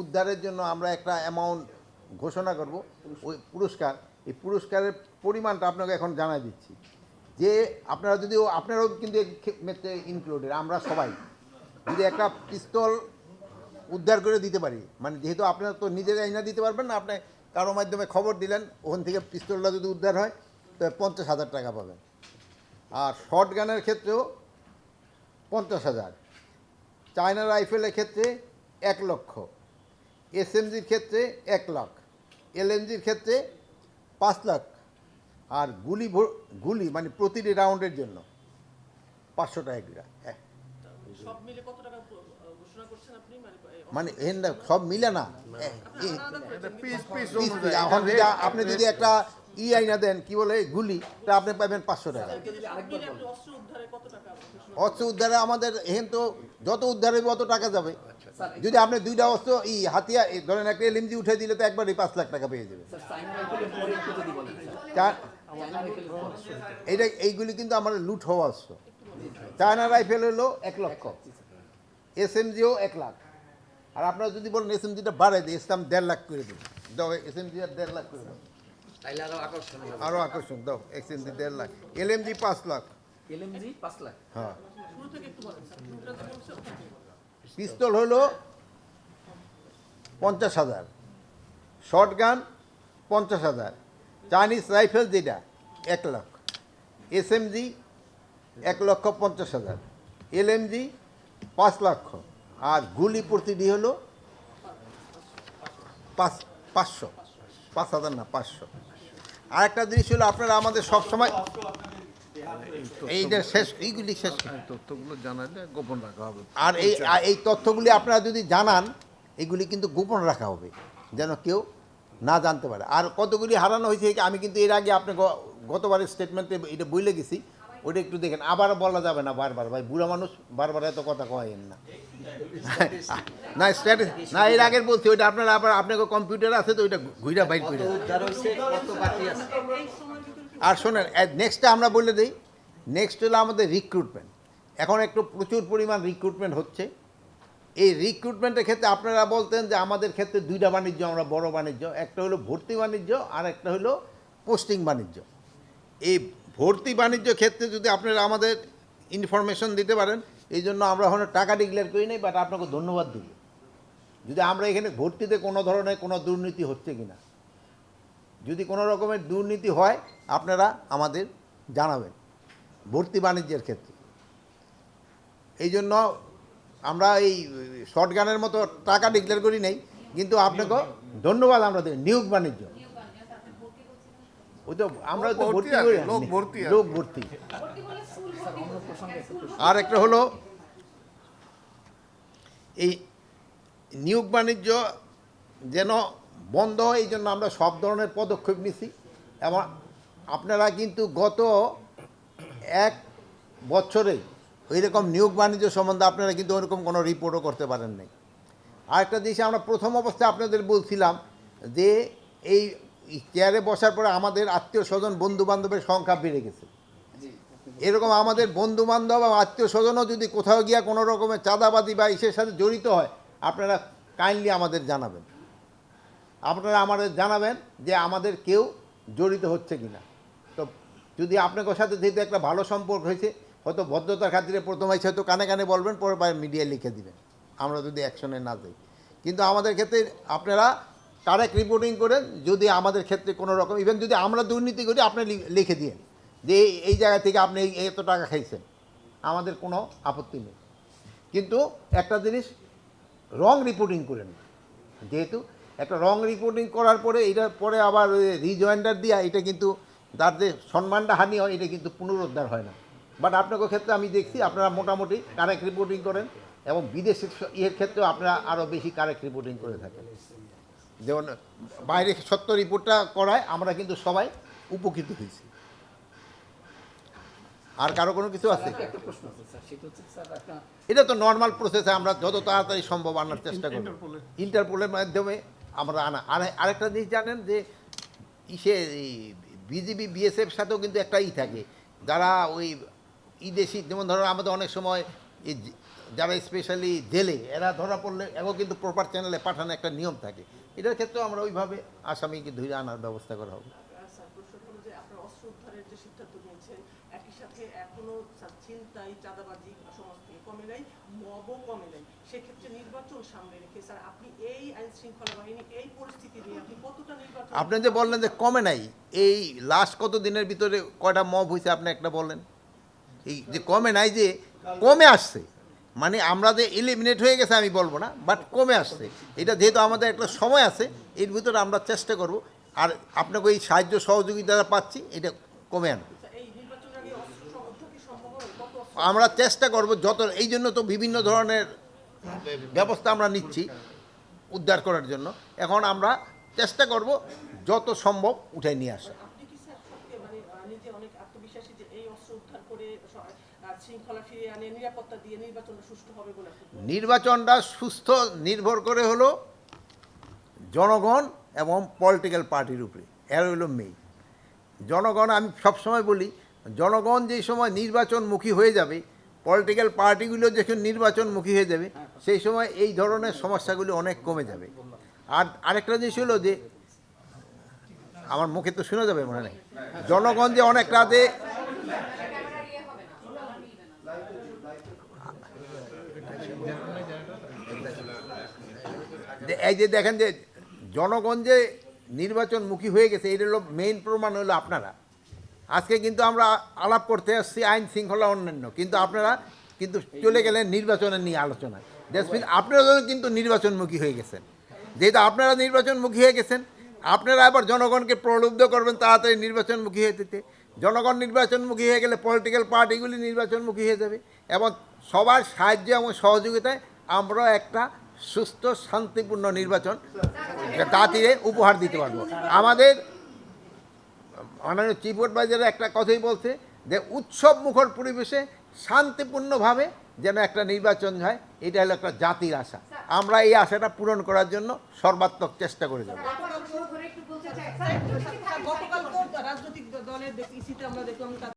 উদ্ধারের জন্য আমরা একটা অ্যামাউন্ট ঘোষণা করব, ওই পুরস্কার। এই পুরস্কারের পরিমাণটা আপনাকে এখন জানাই দিচ্ছি। যে আপনারা যদি, আপনারাও কিন্তু ইনক্লুডেড আমরা সবাই। যদি একটা পিস্তল উদ্ধার করে দিতে পারি মানে যেহেতু আপনারা তো নিজেরাই না দিতে পারবেন না, আপনি কারও মাধ্যমে খবর দিলেন, ওখান থেকে পিস্তলটা যদি উদ্ধার হয়, তো পঞ্চাশ হাজার টাকা পাবেন। আর শর্ট গানের ক্ষেত্রেও পঞ্চাশ হাজার। চায়না রাইফেলের ক্ষেত্রে এক লক্ষ। এসএমজির ক্ষেত্রে এক লাখ এলএমজির ক্ষেত্রে পাঁচ লাখ আর গুলি ভো- গুলি মানে প্রতিটি রাউন্ডের জন্য পাঁচশো টাকা করে। হ্যাঁ। সব মিলে কত টাকা প- ঘোষণা করছেন আপনি? মানে মানে সব মিলে না? আপনি যদি একটা ই আইনা দেন কি বলে গুলি তা আপনি পাবেন পাঁচশো টাকা। অস্ত্র উদ্ধারে আমাদের এখান তো যত উদ্ধার হবে অত টাকা যাবে। যদি আপনি দুইটা অস্ত্র ই হাতিয়া এই ধরেন একটা এলএমজি উঠে দিলে তো একবারই পাঁচ লাখ টাকা পেয়ে যাবে। এইটা এইগুলি কিন্তু আমার লুট হওয়া অস্ত্র। চায়না রাইফেল হলো এক লক্ষ। এসএমজিও এক লাখ। আর আপনারা যদি বলেন এস এসএমজিটা বাড়াই দিই ইসলাম দেড় লাখ করে দিন দাও এসএমজি আর দেড় লাখ করে দাও। আরও আকর্ষণ হবে। আরও আকর্ষণ দাও এসএমজি দেড় লাখ। এলএমজি পাঁচ লাখ। এলএমজি পাঁচ লাখ? হ্যাঁ। পিস্তল হলো পঞ্চাশ হাজার। শর্ট গান পঞ্চাশ হাজার। চাইনিজ রাইফেল যেটা, এক লাখ। এসএমজি এক লক্ষ পঞ্চাশ হাজার। এলএমজি পাঁচ লক্ষ। আর গুলি প্রতিটি হলো পাঁচ, পাঁচশো। পাঁচ হাজার না, পাঁচশো। আর একটা জিনিস হলো আপনারা আমাদের সবসময় এইটা শেষ এইগুলি শেষ তথ্যগুলো জানালে গোপন রাখা হবে। আর এই এই তথ্যগুলি আপনারা যদি জানান এগুলি কিন্তু গোপন রাখা হবে যেন কেউ না জানতে পারে। আর কতগুলি হারানো হয়েছে আমি কিন্তু এর আগে আপনি গতবারের স্টেটমেন্টে এটা বইলে গেছি ওটা একটু দেখেন। আবার বলা যাবে না বারবার। ভাই বুড়া মানুষ বারবার এত কথা কয়েন না। না স্ট্র্যাটেজি না এর আগের বলছি ওইটা আপনারা আবার আপনাকে কম্পিউটার আছে তো ওইটা ঘুরা বাইর করে আর শোনেন নেক্সটটা আমরা বলে দিই। নেক্সট হলো আমাদের রিক্রুটমেন্ট এখন একটু প্রচুর পরিমাণ রিক্রুটমেন্ট হচ্ছে। এই রিক্রুটমেন্টের ক্ষেত্রে আপনারা বলতেন যে আমাদের ক্ষেত্রে দুইটা বাণিজ্য আমরা বড় বাণিজ্য। একটা হলো ভর্তি বাণিজ্য আর একটা হলো পোস্টিং বাণিজ্য। এই ভর্তি বাণিজ্য ক্ষেত্রে যদি আপনারা আমাদের ইনফরমেশন দিতে পারেন এই জন্য আমরা এখন টাকা ডিক্লেয়ার করি নাই বাট আপনাকে ধন্যবাদ দিব যদি আমরা এখানে ভর্তিতে কোনো ধরনের কোনো দুর্নীতি হচ্ছে কিনা। যদি কোনো রকমের দুর্নীতি হয় আপনারা আমাদের জানাবেন ভর্তি বাণিজ্যের ক্ষেত্রে। এই জন্য আমরা এই শর্ট গানের মতো টাকা ডিক্লেয়ার করি নেই কিন্তু আপনাকে ধন্যবাদ আমরা দেব নিয়োগ বাণিজ্য। ওই তো আমরা তো ভর্তি ভর্তি করি লোক ভর্তি লোক ভর্তি স্যার অন্য প্রসঙ্গে একটু প্রশ্ন। আর একটা হলো এই নিয়োগ বাণিজ্য যেন বন্ধ হয়, এই জন্য আমরা সব ধরনের পদক্ষেপ নিছি। এবং আপনারা কিন্তু গত এক বছরে ওই রকম নিয়োগ বাণিজ্য সম্বন্ধে আপনারা কিন্তু ওরকম কোনো রিপোর্টও করতে পারেন নাই। আরেকটা জিনিস আমরা প্রথম অবস্থায় আপনাদের বলছিলাম যে এই চেয়ারে বসার পরে আমাদের আত্মীয় স্বজন বন্ধু বান্ধবের সংখ্যা বেড়ে গেছে। এরকম আমাদের বন্ধু বান্ধব এবং আত্মীয় স্বজনও যদি কোথাও গিয়া কোনো রকমের চাঁদাবাদি বা ইসের সাথে জড়িত হয়, আপনারা কাইন্ডলি আমাদের জানাবেন। আপনারা আমাদের জানাবেন যে আমাদের কেউ জড়িত হচ্ছে কি না তো যদি আপনাদের সাথে যেহেতু একটা ভালো সম্পর্ক হয়েছে, হয়তো ভদ্রতার খাতিরে প্রথম হয়তো কানে কানে বলবেন, পরে বা মিডিয়ায় লিখে দিবেন। আমরা যদি অ্যাকশনে না যাই। কিন্তু আমাদের ক্ষেত্রে আপনারা কারেক্ট রিপোর্টিং করেন, যদি আমাদের ক্ষেত্রে কোনো রকম ইভেন যদি আমরা দুর্নীতি করি, আপনি লিখে দিন যে এই- জায়গা থেকে আপনি এত টাকা খাইছেন, আমাদের কোনো আপত্তি নেই। কিন্তু একটা জিনিস রং রিপোর্টিং করেন। যেহেতু একটা রং রিপোর্টিং করার পরে এটার পরে আবার রিজয়েন্ডার দিয়া এটা কিন্তু তার যে সম্মানটা হানি হয়, এটা কিন্তু পুনরুদ্ধার হয় না। বাট আপনাদের ক্ষেত্রে আমি দেখছি আপনারা মোটামুটি কারেক্ট রিপোর্টিং করেন এবং বিদেশের ইয়ের ক্ষেত্রেও আপনারা আরও বেশি কারেক্ট রিপোর্টিং করে থাকেন। যেমন বাইরে সত্য রিপোর্টটা করায় আমরা কিন্তু সবাই উপকৃত হয়েছি। আর কারও কোনো কিছু আছে? স্যার, একটা প্রশ্ন আছে স্যার। সেটা হচ্ছে স্যার একটা এটা তো নর্মাল প্রসেসে আমরা যত তাড়াতাড়ি সম্ভব আনার চেষ্টা করি ইন্টারপোলের মাধ্যমে আমরা আনা আর আরেকটা জিনিস জানেন যে ইসে বিজিবি বিএসএফ সাথেও কিন্তু একটা ই থাকে। যারা ওই বিদেশি যেমন ধরো আমাদের অনেক সময় যারা স্পেশালি জেলে এরা ধরা পড়লে এগো কিন্তু প্রপার চ্যানেলে পাঠানো একটা নিয়ম থাকে। এটার ক্ষেত্রেও আমরা ওইভাবে আসামিকে ধরে আনার ব্যবস্থা করা হবে। প্রশ্ন হলো যে আপনার অস্ত্র উদ্ধারের যে সিদ্ধান্ত নিয়েছেন, একই সাথে এখনও ছিনতাই চাঁদাবাজি থেকে কমে নাই, মবও কমে নাই। সেক্ষেত্রে নির্বাচন সামনে রেখে স্যার আপনি এই আইন শৃঙ্খলা বাহিনী, এই পরিস্থিতি নিয়ে আপনি কতটা নির্বাচন আপনি যে বললেন যে কমে নাই, এই লাস্ট কত দিনের ভিতরে কয়টা মব হয়েছে আপনি একটা বললেন? এই যে কমে নাই যে, কমে আসছে। মানে আমরা যে এলিমিনেট হয়ে গেছে আমি বলব না বাট কমে আসছে। এটা যেহেতু আমাদের একটা সময় আছে, এর ভিতরে আমরা চেষ্টা করব আর আপনাকে এই সাহায্য সহযোগিতা পাচ্ছি এটা কমে আনবে। আমরা চেষ্টা করব যত এই জন্য তো বিভিন্ন ধরনের ব্যবস্থা আমরা নিচ্ছি উদ্ধার করার জন্য। এখন আমরা চেষ্টা করব যত সম্ভব উঠে নিয়ে আসা। মানে বলেন? নির্বাচনটা সুস্থ নির্ভর করে হলো জনগণ এবং পলিটিক্যাল পার্টির উপরে এর হলো মেই জনগণ, আমি সবসময় বলি, জনগণ যেই সময় নির্বাচনমুখী হয়ে যাবে পলিটিক্যাল পার্টিগুলো যখন নির্বাচনমুখী হয়ে যাবে, সেই সময় এই ধরনের সমস্যাগুলি অনেক কমে যাবে। আর আরেকটা জিনিস হলো যে, আমার মুখে তো শোনা যাবে মনে নেই। জনগণ যে অনেক রাতে এই যে দেখেন যে জনগণ যে নির্বাচনমুখী হয়ে গেছে, এটা হলো মেইন প্রমাণ হলো আপনারা। আজকে কিন্তু আমরা আলাপ করতে আসছি, আইন শৃঙ্খলা অন্যান্য, কিন্তু আপনারা কিন্তু চলে গেলেন নির্বাচনের নিয়ে আলোচনায় দ্যাটস মিন আপনারা কিন্তু নির্বাচনমুখী হয়ে গেছেন। যেহেতু আপনারা নির্বাচনমুখী হয়ে গেছেন, আপনারা আবার জনগণকে প্রলুব্ধ করবেন তাড়াতাড়ি নির্বাচনমুখী হয়ে যেতে। জনগণ নির্বাচনমুখী হয়ে গেলে পলিটিক্যাল পার্টিগুলি নির্বাচনমুখী হয়ে যাবে এবং সবার সাহায্য এবং সহযোগিতায় আমরা একটা সুস্থ, শান্তিপূর্ণ নির্বাচন তাড়াতাড়ি উপহার দিতে পারব। আমাদের, মাননীয় চিফ অ্যাডভাইজার একটা কথাই বলছে যে উৎসব মুখর পরিবেশে শান্তিপূর্ণভাবে যেন একটা নির্বাচন হয়, এটা হলো একটা জাতির আশা। আমরা এই আশাটা পূরণ করার জন্য সর্বাত্মক চেষ্টা করে যাব।